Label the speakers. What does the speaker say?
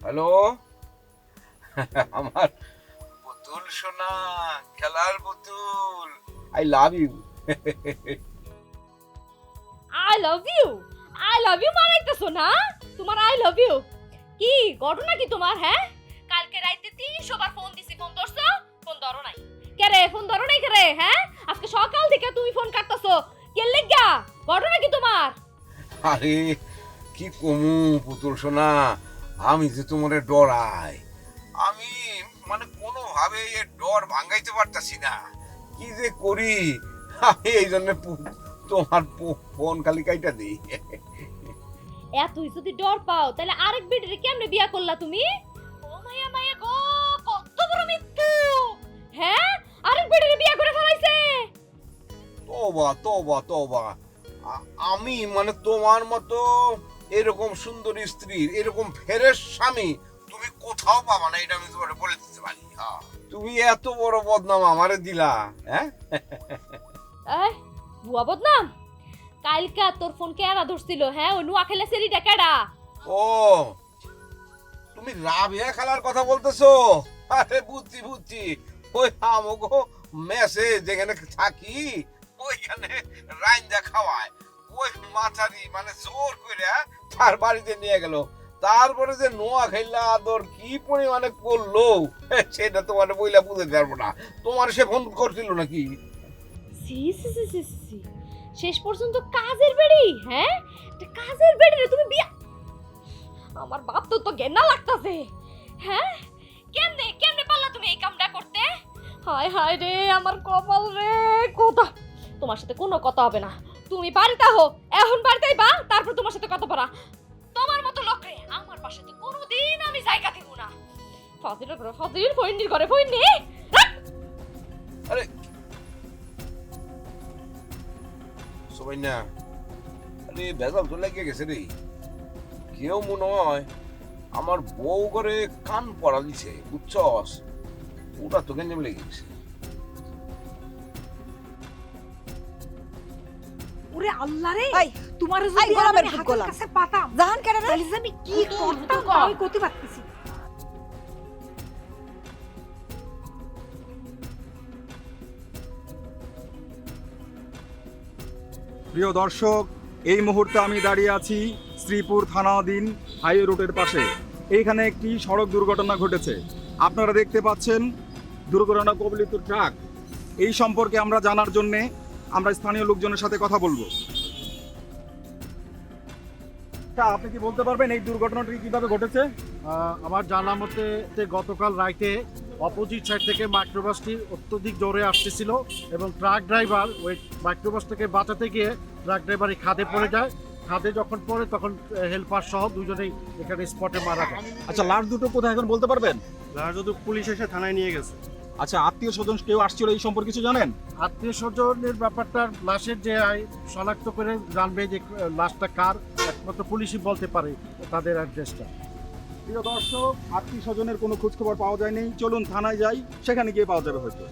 Speaker 1: Hello? আমার পুতুল সোনা খেলার পুতুল। I love you
Speaker 2: I love you I love you মারাইতেছো না তোমার আই লাভ ইউ কি ঘটনা কি তোমার হ্যাঁ? কালকে রাইতে তিনশো বার ফোন দিছি ফোন ধরছো? ফোন ধরো নাই। কে রে ফোন ধরো নাই কে রে হ্যাঁ? আজকে সকাল থেকে তুমি ফোন কাটতেছো। কে লেগা? ঘটনা কি তোমার?
Speaker 1: আরে কি কমু পুতুল সোনা? আমি যে তোমারে ডরাই। আমি মানে কোনোভাবে এ ডর ভাঙাইতে পারতাছি না। কি যে করি? আমি এই জন্য তোমার ফোন খালি কাইটা দিই।
Speaker 2: এতই যদি ডর পাও তাহলে আরেক বেডিরে কেমনে বিয়া করলা তুমি? ও মায়া মায়া গো কত বড় মৃত্যু! হ্যাঁ? আরেক বেডিরে বিয়া করে ফেলাইছে!
Speaker 1: তোবা তোবা তোবা। আমি মানে তোমার মতো এরকম সুন্দর স্ত্রী এরকম ফেরেশ স্বামী তুমি কোথাও পাবা না এটা আমি বলে দিতে পারি। তুমি এত বড় বদনাম আমারে দিলা হ্যাঁ?
Speaker 2: এই বুয়া বদনাম? কালকা তোর ফোন ধরছিল হ্যাঁ? ওই নুয়া খেলে কেডা?
Speaker 1: ও তুমি রাবিয়া খেলার কথা বলতেছো? আরে বুঝছি বুঝছি। ওই আমগো মেসে যেখানে থাকি ওইখানে রাইন্দা খাওয়ায়। ওই মাথারি মানে জোর করে তার বাড়িতে নিয়ে গেল। তারপরে যে নোয়া খেললা আদর কি পরিমাণে করল? সেটা তোমার বইলা বুঝতে পারব না। তোমার সে ফোন করছিল নাকি?
Speaker 2: শেষ পর্যন্ত কাজের বেড়ি হ্যাঁ? কাজের বেড়ি রে, তুমি বিয়া আমার বাপ তো তো গেন্না লাগতাছে। হ্যাঁ? কেমনে কেমনে পারলা তুমি এই কামটা করতে? হায় হায় রে, আমার কপাল রে, কথা তোমার সাথে কোনো কথা হবে না। তুমি বাড়িতে হো এখন বাড়িতে বা তারপর তোমার সাথে কথা বলা। তোমার মতো লোক রে আমার পাশে তো কোনোদিন আমি জায়গা দিব না। ফাজিলের ঘরে ফাজিল ফইন্ডির ঘরে ফইন্ডি
Speaker 1: আরে। সবাই না। আরে, ভেজাল তো লেগে গেছে রে। কেউ মনে হয় আমার বউ করে কান পড়া দিছে বুঝছস? ওটা তোকে নেমে লেগে
Speaker 3: ওরে আল্লাহ রে। তোমার যদি
Speaker 4: গোলামের গোলাম।
Speaker 3: কাছে পাতাম
Speaker 4: জাহান
Speaker 3: তাহলে আমি কি করতাম আমি করতে পারতেছি।
Speaker 5: প্রিয় দর্শক এই মুহূর্তে আমি দাঁড়িয়ে আছি শ্রীপুর থানাধীন হাইওয়ে রোডের পাশে। এইখানে একটি সড়ক দুর্ঘটনা ঘটেছে। আপনারা দেখতে পাচ্ছেন দুর্ঘটনা কবলিত ট্রাক। এই সম্পর্কে আমরা জানার জন্যে আমরা স্থানীয় লোকজনের সাথে কথা বলব। তা আপনি কি বলতে পারবেন এই দুর্ঘটনাটি কীভাবে ঘটেছে?
Speaker 6: আহ, আমার জানা মতে গতকাল রাইতে অপোজিট সাইড থেকে মাইক্রোবাসটি অত্যধিক জোরে আসতেছিল এবং ট্রাক ড্রাইভার ওই মাইক্রোবাসটাকে বাঁচাতে গিয়ে ট্রাক ড্রাইভার এই খাদে পড়ে যায়। খাদে যখন পড়ে তখন হেল্পার সহ দুজনেই এখানে স্পটে মারা যায়।
Speaker 5: আচ্ছা লাশ দুটো কোথায় এখন বলতে পারবেন?
Speaker 6: যারা যদি পুলিশ এসে থানায় নিয়ে গেছে।
Speaker 5: আচ্ছা আত্মীয় স্বজন কেউ আসছিল এই সম্পর্কে কিছু জানেন?
Speaker 6: আত্মীয় স্বজনের ব্যাপারটা লাশের যে আয় শনাক্ত করে জানবে যে লাশটা কার একমাত্র পুলিশই বলতে পারে তাদের অ্যাড্রেসটা।
Speaker 5: প্রিয় দর্শক আত্মীয় স্বজনের কোনো খোঁজখবর পাওয়া যায়নি। চলুন থানায় যাই সেখানে গিয়ে পাওয়া যাবে হয়তো।